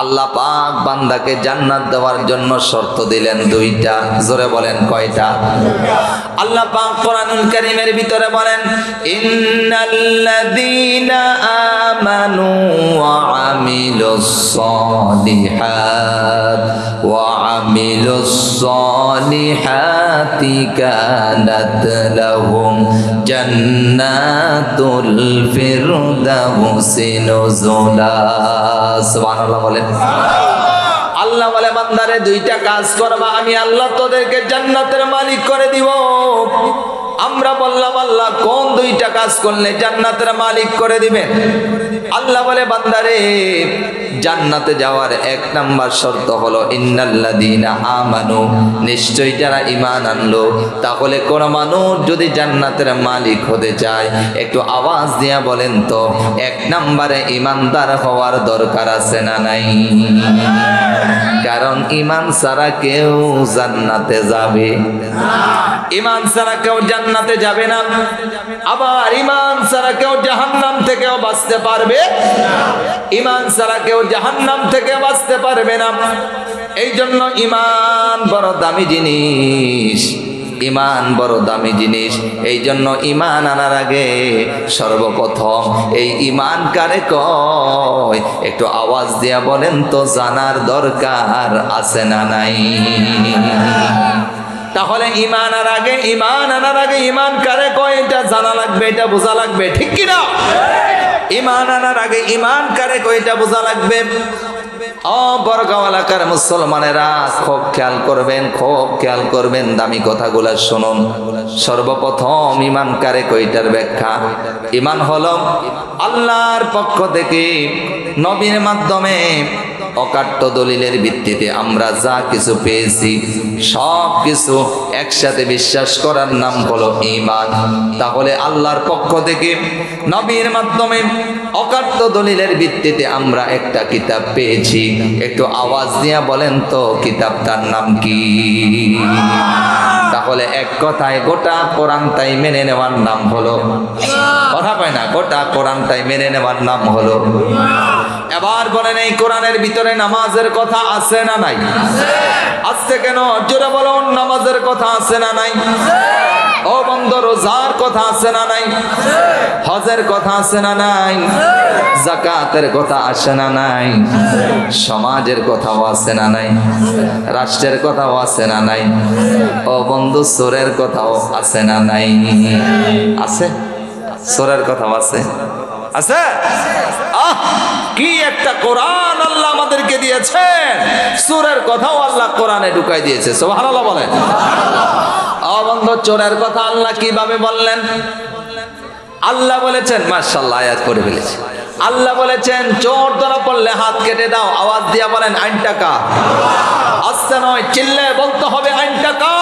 আল্লাহ পাক বান্দাকে জান্নাত দেওয়ার জন্য শর্ত দিলেন দুইটা। জোরে বলেন কয়টা? আল্লাহ পাক কোরআনুল কারীমের ভিতরে বলেন, ইন্নাল্লাযীনা আমানু ওয়া আমিলুস সালিহাত ওয়া আমিলুস সালিহাতি কানাত লাহুম জান্নাতুল ফিরদাউসি নুজুলা। সুবহানাল্লাহ বলেন আল্লাহ বলে বান্দারে দুইটা কাজ করবা আমি আল্লাহ তোদেরকে জান্নাতের মালিক করে দিব। আমরা বললাম, আল্লাহ, কোন দুইটা কাজ করলে জান্নাতের মালিক করে দিবেন আল্লাহ বলে, বান্দারে, জান্নাতে যাওয়ার এক নাম্বার শর্ত হলো, ইন্নাল্লাযীনা আমানু নিশ্চয়ই যারা ঈমান আনলো, তাহলে কোন মানুষ যদি জান্নাতের মালিক হতে চায়, একটু আওয়াজ দিয়া বলেন তো, এক নাম্বারে ইমানদার হওয়ার দরকার আছে না নাই? কারণ ইমান ছাড়া কেউ জান্নাতে যাবে। ইমান ছাড়া কেউ জান্নাতে যাবে না। আবার ইমান ছাড়া কেউ জাহান্নাম থেকেও বাঁচতে পারবে ইমান ছাড়া কেউ জাহান্নাম থেকে বাঁচতে পারবে না। এই জন্য ইমান বড় দামি জিনিস। ইমান বড় দামি জিনিস। এই জন্য ইমান আনার আগে সর্বপ্রথম এই ইমান কারে কয়? একটু আওয়াজ দিয়া বলেন তো, জানার দরকার আছে না নাই? তাহলে ইমান আনার আগে, ইমান আনার আগে ইমান কারে কয়? এটা জানা লাগবে, এটা বোঝা লাগবে, ঠিক কিনা? ইমান আনার আগে ইমান কারে কয়? এটা বোঝা লাগবে। ও বরগাঁও এলাকার মুসলমানেরা খুব খেয়াল করবেন, খুব খেয়াল করবেন। দামি কথাগুলো শুনুন। সর্বপ্রথম ইমান কারে কইটার ব্যাখ্যা? ইমান হল আল্লাহর পক্ষ থেকে নবীর মাধ্যমে অকাট্য দলিলের ভিত্তিতে আমরা যা কিছু পেয়েছি, সব কিছু একসাথে বিশ্বাস করার নাম হলো ইমান তাহলে আল্লাহর পক্ষ থেকে, নবীর মাধ্যমে অকাট্য দলিলের ভিত্তিতে আমরা একটা কিতাব পেয়েছি। একটু আওয়াজ দিয়া বলেন তো, কিতাবটার নাম কি? তাহলে এক কথায় গোটা কোরআনটাই মেনে নেওয়ার নাম হলো, কথা পায় না, গোটা কোরআনটাই মেনে নেওয়ার নাম হলো এবার বলেন এই কোরআনের ভিতরে নামাজের কথা আছে না নাই? আসছে কেন? জোরে বলুন নামাজের কথা আছে না নাই? ও বন্ধ, রোজার কথা আছে না নাই? হজের কথা আছে না নাই? জাকাতের কথা আসে না নাই? সমাজের কথাও আছে না নাই? রাষ্ট্রের কথাও আছে না নাই? ও বন্ধু, সোরের কথাও আছে না নাই? আছে? সোরের কথাও আছে? আছে? আহ, কি একটা কোরআন আল্লাহ আমাদেরকে দিয়েছেন। সুরের কথাও আল্লাহ কোরআনে ঢুকাই দিয়েছে, সুবহানাল্লাহ বলেন। অবন্ধ চোরের কথা আল্লাহ কীভাবে বললেন? আল্লাহ বলেছেন মার্শাল্লাহ আয়াত করে ফেলেছে। আল্লাহ বলেছেন, চোর ধরা পড়লে হাত কেটে দাও, আওয়াজ দিয়া বলেন আইন টাকা আসতে নয় চিল্লে বলতে হবে আইন টাকা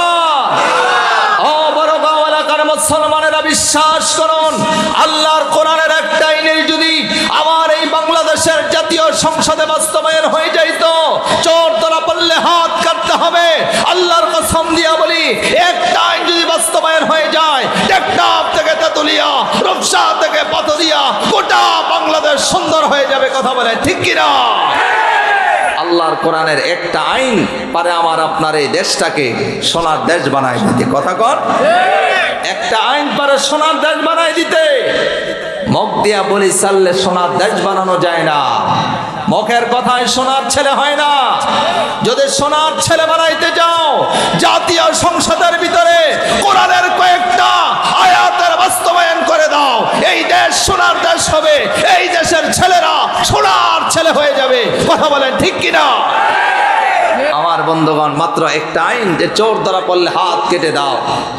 মুসলমানেরা বিশ্বাস করুন, আল্লাহর কোরআনের একটা আইনের যদি আমার এই বাংলাদেশের জাতীয় সংসদে বাস্তবায়ন হয়ে যাইত, চোর ধরা পড়লে হাত কাটতে হবে। আল্লাহর কসম দিয়া বলি, একটা আইন যদি বাস্তবায়ন হয়ে যায়, টেকনাফ থেকে তেতুলিয়া, রূপসা থেকে পাথরিয়া, গোটা বাংলাদেশ সুন্দর হয়ে যাবে কথা বলে, ঠিক কিনা? আল্লাহর কোরআনের একটা আইন, পারে আমার আপনার এই দেশটাকে সোনার দেশ বানায় দিতে। কথা কর একটা আইন পারে সোনার দেশ বানায় দিতে। মগ দিয়া বলি সাললে সোনার দেশ বানানো যায় না। মুখের কথায় সোনার ছেলে হয় না। যদি সোনার ছেলে বানাইতে যাও জাতীয় সংসদের ভিতরে কোরআনের কয়েকটা আয়াতের বাস্তবায়ন করে দাও। এই দেশ সোনার দেশ হবে, এই দেশের ছেলেরা সোনার ছেলে হয়ে যাবে। কথা বলেন ঠিক কিনা? আমার বন্ধুগণ, মাত্র একটা আইন, যে চোর ধরা পড়লে হাত কেটে দাও।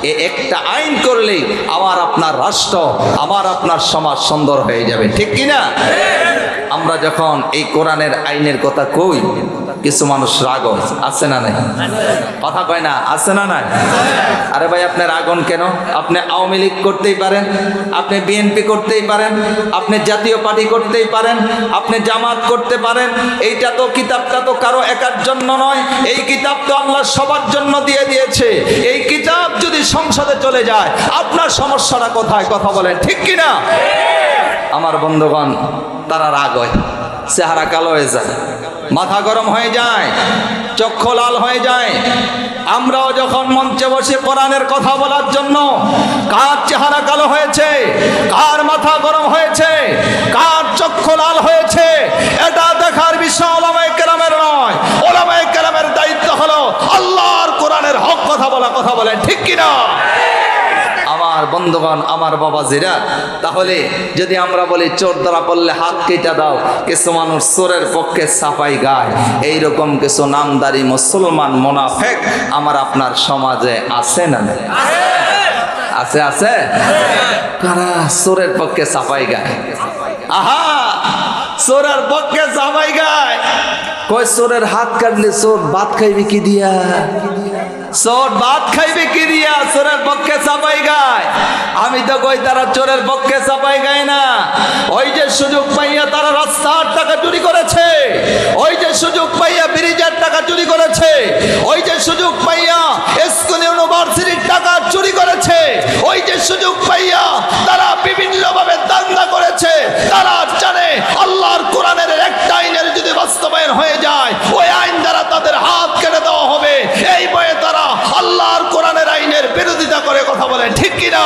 এ একটা আইন করলেই আমার আপনার রাষ্ট্র, আমার আপনার সমাজ সুন্দর হয়ে যাবে। ঠিক কিনা? আমরা যখন এই কোরআনের আইনের কথা কই, কিছু মানুষ রাগ। আছে না নাই? কথা কয় না, আছে না নাই? আরে ভাই আপনার আগুন কেন? আপনি আওয়ামী লীগ করতেই পারেন, আপনি বিএনপি করতেই পারেন, আপনি জাতীয় পার্টি করতেই পারেন, আপনি জামাত করতে পারেন, এইটা তো কিতাবটা তো কারও একার জন্য নয়, এই কিতাব তো আল্লাহ সবার জন্য দিয়ে দিয়েছে। এই কিতাব যদি সংসদে চলে যায়, আপনার সমস্যাটা কোথায়? কথা বলেন, ঠিক কিনা? আমার বন্ধুগণ তারা রাগ হয়, চেহারা কালো হয়ে যায়, মাথা গরম হয়ে যায় চক্ষু লাল হয়ে যায়। আমরাও যখন মঞ্চে বসে কোরআনের কথা বলার জন্য, কার চেহারা কালো হয়েছে, কার মাথা গরম হয়েছে, কার চক্ষু লাল হয়েছে, এটা দেখার বিষয় ওলামায়ে কেরামের নয়। ওলামায়ে কেরামের দায়িত্ব হলো আল্লাহর কোরআনের হক কথা বলা, কথা বলেন, ঠিক কিনা? আমার বন্ধুগণ, আমার বাবা বাবাজিরা, তাহলে যদি আমরা বলি চোর ধরা পড়লে হাত কেটে দাও, কিছু মানুষ চোরের পক্ষে সাফাই গায়। এইরকম কিছু নামদারি মুসলমান মোনাফেক আমার আপনার সমাজে আছে না আছে আছে? কারা চোরের পক্ষে সাফাই গায়? আহা! চোরের পক্ষে সাফাই গায়। কয়, চোরের হাত কাটলে চোর ভাত খাইবে কি দিয়া? চোর ভাত খাইবে কি দিয়া? চোরের পক্ষে চাপাই গায়। আমি তো কই তারা চোরের পক্ষে চাপাই গায় না। ওই যে সুযোগ পাইয়া তারা রাস্তার টাকা চুরি করেছে। ওই যে সুযোগ পাইয়া ব্রিজের টাকা চুরি করেছে। ওই যে সুযোগ পাইয়া স্কুল, ইউনিভার্সিটির টাকা চুরি করেছে। ওই যে সুযোগ পাইয়া তারা বিভিন্নভাবে দান্দা করেছে। তারা জানে আল্লাহর কোরআনের একটা আইনের যদি বাস্তবায়ন হয়ে যায় ওই আইন দ্বারা তাদের হাত কেটে দেওয়া হবে এই বয়ে তারা আল্লাহর কোরআনের আইনের বিরোধিতা করে কথা বলে ঠিক কিনা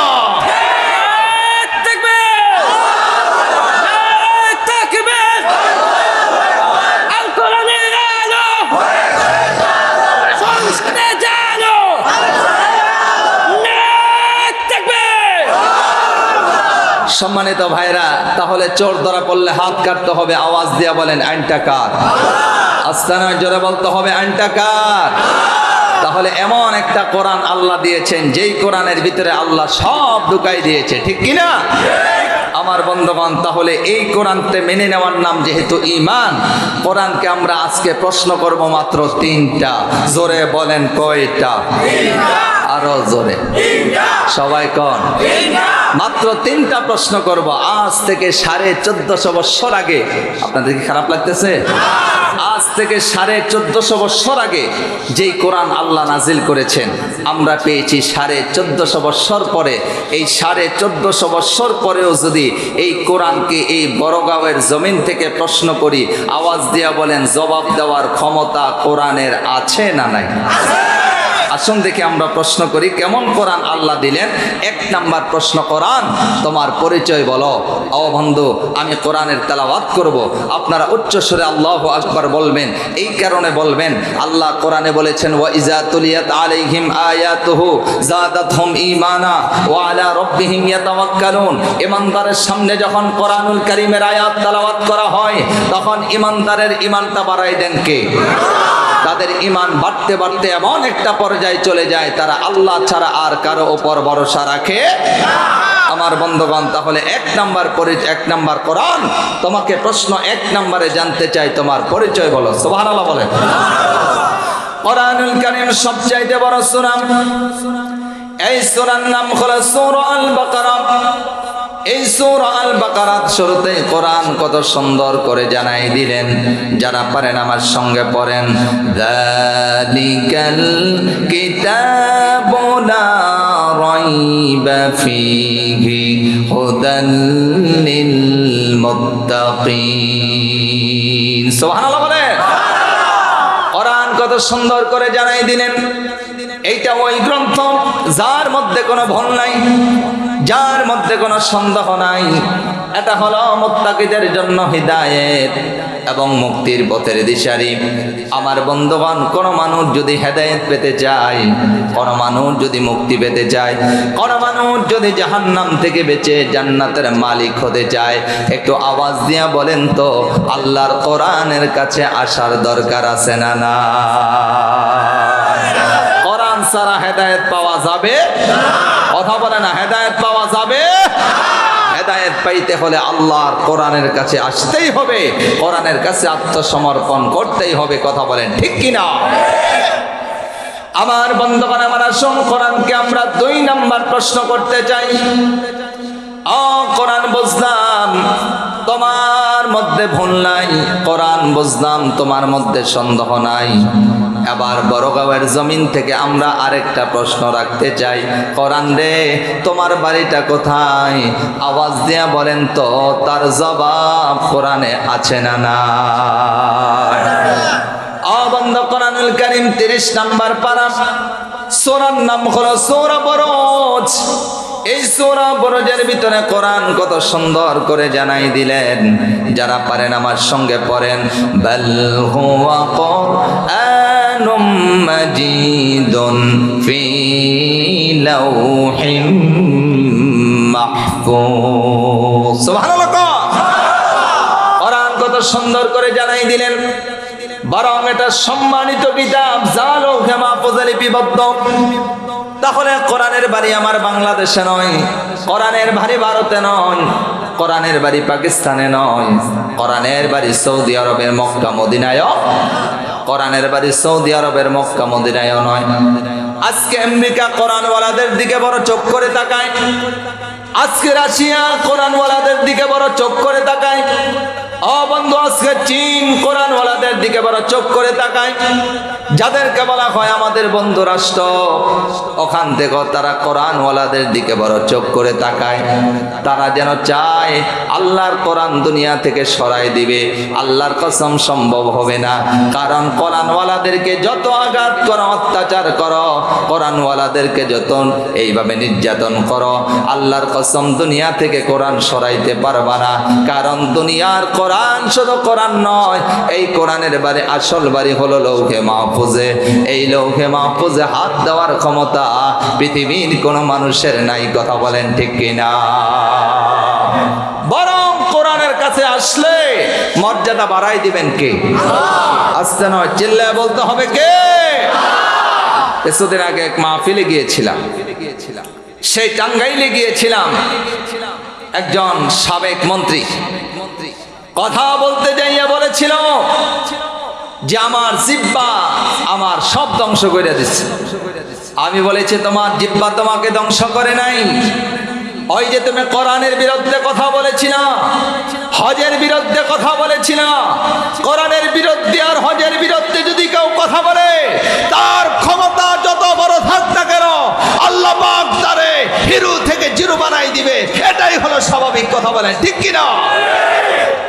সম্মানিত ভাইরা, তাহলে চোর ধরা পড়লে হাত কাটতে হবে, আওয়াজ দিয়া বলেন, আইনটা কার? আস্তানা জোরে বলতে হবে, আইনটা কার? তাহলে এমন একটা কোরআন আল্লাহ দিয়েছেন, যেই কোরআনের ভিতরে আল্লাহ সব ঢুকাই দিয়েছে, ঠিক কিনা আমার বন্ধুগণ, তাহলে এই কোরআনকে মেনে নেওয়ার নাম যেহেতু ইমান কোরআনকে আমরা আজকে প্রশ্ন করব মাত্র তিনটা, জোরে বলেন কয়টা? আরও জোরে। সবাই কন। মাত্র তিনটা প্রশ্ন করব। আজ থেকে সাড়ে চোদ্দশো বৎসর আগে। আপনাদের কি খারাপ লাগতেছে? আজ থেকে সাড়ে চোদ্দশো বৎসর আগে যেই কোরআন আল্লাহ নাজিল করেছেন আমরা পেয়েছি সাড়ে চোদ্দশো বৎসর পরে। এই সাড়ে চোদ্দশো বৎসর পরেও যদি এই কোরআনকে এই বড়গাঁওয়ের জমিন থেকে প্রশ্ন করি আওয়াজ দিয়া বলেন জবাব দেওয়ার ক্ষমতা কোরআনের আছে না নাই? আসুন দেখে আমরা প্রশ্ন করি, কেমন কোরআন আল্লাহ দিলেন? এক নাম্বার প্রশ্ন, কোরআন, তোমার পরিচয় বলো। ও বন্ধু, আমি কোরআনের তেলাওয়াত করব। আপনারা উচ্চ সুরে আল্লাহ আকবার বলবেন। এই কারণে বলবেন, আল্লাহ কোরআনে বলেছেন, ওয়া ইজা তুলিয়াত আলাইহিম আয়াতুহু জাদাতহুম ঈমানা ওয়া আলা রাব্বিহিম ইয়াতাওয়াক্কালুন। ইমানদারের সামনে যখন কোরআনুল কারীমের আয়াত তেলাওয়াত করা হয়, তখন ইমানদারের ঈমানটা বাড়াই দেন কে? তাদের ইমান বাড়তে বাড়তে এমন একটা পর্যায়ে চলে যায়, তারা আল্লাহ ছাড়া আর কারও ওপর ভরসা রাখে আমার বন্ধুগণ, তাহলে এক নাম্বার পরি- এক নাম্বার কোরআন, তোমাকে প্রশ্ন এক নাম্বারে জানতে চাই, তোমার পরিচয় বলো, সুবহানাল্লাহ বলেন। কোরআনুল কারীম সবচাইতে বড় সূরা এই সূরার নাম হলো সূরা আল বাকারা এই সূরা আল বাকারাত শুরুতে কোরআন কত সুন্দর করে জানাই দিলেন। যারা পারেন আমার সঙ্গে পড়েন। যালিকাল কিতাবু লা রাইবা ফীহি হুদাল লিল মুত্তাকিন সুবহানাল্লাহ বলেন। কোরআন কত সুন্দর করে জানাই দিলেন। এইটা ওই গ্রন্থ, যার মধ্যে কোনো ভুল নাই। যার মধ্যে কোনো সন্দেহ নাই। এটা হলো মুত্তাকিদের জন্য হিদায়েত এবং মুক্তির পথের দিশারি। আমার বন্ধুগণ, কোন মানুষ যদি হেদায়েত পেতে চায়, কোন মানুষ যদি মুক্তি পেতে চায়, কোন মানুষ যদি জাহান্নাম থেকে বেঁচে জান্নাতের মালিক হতে চায়, একটু আওয়াজ দিয়া বলেন তো, আল্লাহর কোরআনের কাছে আসার দরকার আছে না না হেদায়েত পাওয়া যাবে? কথা বলে না, হেদায়েত পাওয়া যাবে? হেদায়েত পাইতে হলে আল্লাহর কোরআনের কাছে আসতেই হবে, কোরআনের কাছে আত্মসমর্পণ করতেই হবে, কথা বলেন ঠিক কিনা? আমার বন্ধুগণ, আমার আসুন কোরআনকে আমরা দুই নাম্বার প্রশ্ন করতে চাই। ও কোরআন বুঝলাম, তোমার মধ্যে ভুল নাই, কোরআন বুঝলাম, তোমার মধ্যে সন্দেহ নাই। এবার বড়গাঁওয়ের জমিন থেকে আমরা আরেকটা প্রশ্ন রাখতে চাই। কোরআন রে, তোমার বাড়িটা কোথায়? আওয়াজ দিয়া বলেন তো, তার জবাব কোরআনে আছে না না কোরআনুল কারিম তিরিশ নাম্বার পারা। সোরার নাম হলো সোরা বরজ। সোরা বরজের ভিতরে কোরআন কত সুন্দর করে জানাই দিলেন। যারা পারেন আমার সঙ্গে পড়েন। বাল হুয়া কোরআনুম মাজিদুন ফি লাউহিম মাহফুজ। সুবহানাল্লাহ কোরআন কত সুন্দর করে জানাই দিলেন। বরং এটা সম্মানিত কিতাব জালো খেমা পোজালি বিবদ্ধ তাহলে কোরআনের বাড়ি আমার বাংলাদেশে নয়, কোরআনের বাড়ি ভারতে নয়, কোরআনের বাড়ি পাকিস্তানে নয়, কোরআনের বাড়ি সৌদি আরবের মক্কা মদিনায় কোরআনের বাড়ি সৌদি আরবের মক্কা মদিনায় নয়। আজকে আমেরিকা কোরআনওয়ালাদের দিকে বড় চোখ করে তাকায়। আজকে রাশিয়া কোরআনওয়ালাদের দিকে বড় চোখ করে তাকায়। ও বন্ধু, আজকে চীন কোরআনওয়ালাদের দিকে বড় চোখ করে তাকায় যাদেরকে বলা হয় আমাদের বন্ধু রাষ্ট্র, ওখান থেকে তারা কোরআনওয়ালাদের দিকে বড় চোখ করে তাকায়। তারা যেন চায় আল্লাহর কোরআন দুনিয়া থেকে সরাই দিবে। আল্লাহর কসম সম্ভব হবে না। কারণ কোরআনওয়ালাদেরকে যত আঘাত করো, অত্যাচার করো, কোরআনওয়ালাদেরকে যত এইভাবে নির্যাতন করো, আল্লাহর কসম দুনিয়া থেকে কোরআন সরাইতে পারবা না। কারণ দুনিয়ার কোরআন শুধু কোরআন নয়, এই কোরআনের বাড়ি, আসল বাড়ি হলো লৌহে মাহফুজে। এই লৌহে মাহফুজে হাত দেওয়ার ক্ষমতা পৃথিবীর কোনো মানুষের নাই, কথা বলেন ঠিক কিনা? বরং কোরআনের কাছে আসলে মর্যাদা বাড়াই দিবেন কে? আসতে নয়, চিল্লায় বলতে হবে কে? কিছুদিন আগে এক মাহফিলে গিয়েছিলাম। সেই টাঙ্গাইলে গিয়েছিলাম। একজন সাবেক মন্ত্রী মন্ত্রী। কথা বলতে যাইয়া বলেছিল যে আমার জিব্বা আমার সব ধ্বংস করে দিচ্ছে আমি বলেছি, তোমার জিব্বা তোমাকে ধ্বংস করে নাই। ওই যে তুমি কোরআনের বিরুদ্ধে কথা বলেছিল, হজের বিরুদ্ধে কথা বলেছিল, কোরআনের বিরুদ্ধে আর হজের বিরুদ্ধে যদি কেউ কথা বলে, তার ক্ষমতা যত বড় থাক না কেন, আল্লাহ পাক তারে হিরু থেকে জিরো বানাই দিবে। এটাই হলো স্বাভাবিক কথা বলেন ঠিক কিনা?